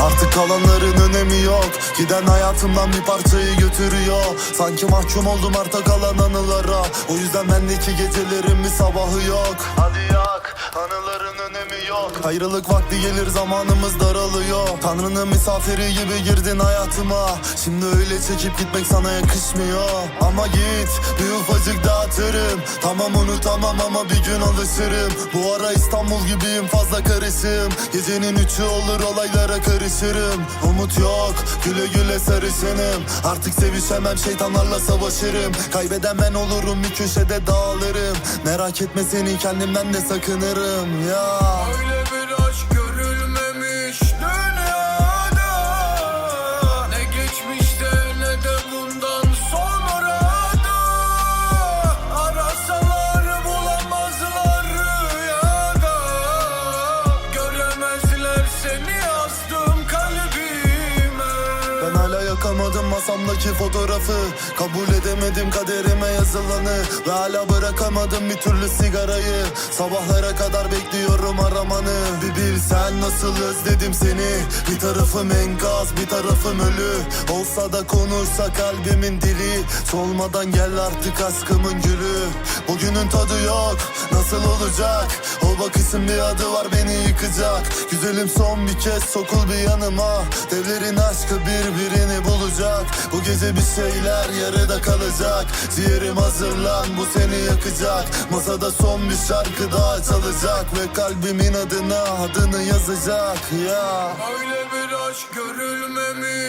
Artık kalanların önemi yok. Giden hayatımdan bir parçayı götürüyor. Sanki mahkum oldum arta kalan anılara. O yüzden bendeki gecelerin bir sabahı yok. Hadi yak anıların önemi yok Ayrılık vakti gelir zamanımız daralıyor. Tanrı'nın misafiri gibi girdin hayatıma. Şimdi öyle çekip gitmek sana yakışmıyor. Ama git bir ufacık dağıtırım Tamam unutamam ama bir gün alışırım. Bu ara İstanbul gibiyim fazla karışım. Gecenin üçü olur olaylara karışırım. Umut yok güle güle sarışınım. Artık sevişemem şeytanlarla savaşırım. Kaybeden ben olurum bir köşede dağılırım. Merak etme seni kendimden de sakınırım. Ya hala yakamadım masamdaki fotoğrafı. Kabul edemedim kaderime yazılanı. Ve hala bırakamadım bir türlü sigarayı. Sabahlara kadar bekliyorum aramanı. Bir bilsen nasıl özledim seni. Bir tarafım enkaz bir tarafım ölü. Olsa da konuşsa kalbimin dili. Solmadan gel artık aşkımın gülü. Bugünün tadı yok nasıl olacak bakışın bir adı var beni yıkacak. Güzelim son bir kez sokul bir yanıma. Devlerin aşkı birbirini bulacak. Bu gece bir şeyler yarıda kalacak. Ciğerim hazırlan bu seni yakacak. Masada son bir şarkı daha çalacak. Ve kalbimin adına adını yazacak ya Öyle bir aşk görülmemiş